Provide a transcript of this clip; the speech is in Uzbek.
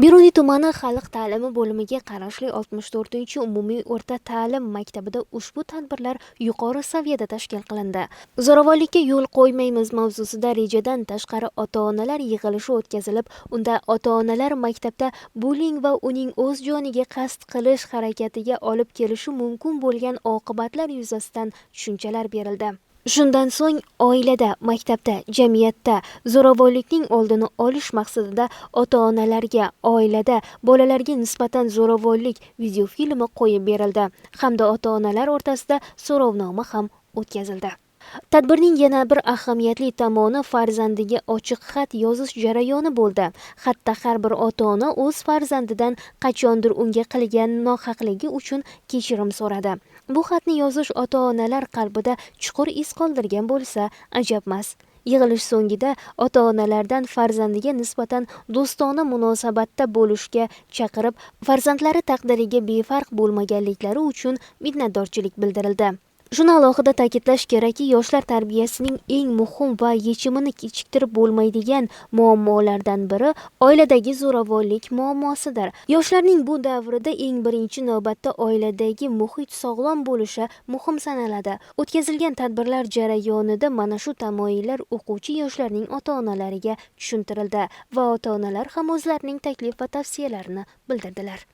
beruniy tumani xalq ta'limi bo'limiga qarashli 64 umumiy o'rta ta'lim maktabida ushbu tadbirlar yuqori saviyada tashkil qilindi. Zo'ravonlikka yo'l qo'ymaymiz mavzusida rejadan tashqari ota-onalar yig'ilishi o'tkazilib unda ota-onalar maktabda buling va uning o'z joniga qasd qilish harakatiga olib kelishi mumkin bo'lgan oqibatlar yuzasidan tushunchalar berildi. Shundan so'ng oilada maktabda jamiyatda zo'ravonlikning oldini olish maqsadida ota-onalarga oilada bolalarga nisbatan zo'ravonlik videofilmi qo'yib berildi. Hamda ota-onalar o'rtasida so'rovnoma ham o'tkazildi. Tadbirning yana bir ahamiyatli tomoni farzandiga ochiq xat yozish jarayoni bo'ldi. Xatda har bir ota-ona o'z farzandidan qachondir unga qilgan nohaqligi uchun kechirim so'radi. Bu xatni yozish ota-onalar qalbida chuqur iz qoldirgan bo'lsa ajabmas. Yig'ilish so'ngida ota-onalardan farzandiga nisbatan do'stona munosabatda bo'lishga chaqirib farzandlari taqdiriga befarq bo'lmaganliklari uchun minnatdorchilik bildirildi. Shuni alohida ta'kidlash kerakki yoshlar tarbiyasining eng muhim va yechimini kechiktirib bo'lmaydigan muammolardan biri oiladagi zo'ravonlik muammosidir. Yoshlarning bu davrida eng birinchi navbatda oiladagi muhit sog'lom bo'lishi muhim sanaladi. O'tkazilgan tadbirlar jarayonida mana shu tamoyillar o'quvchi yoshlarning ota-onalariga tushuntirildi va ota-onalar ham o'zlarining taklif va tavsiyalarini bildirdilar.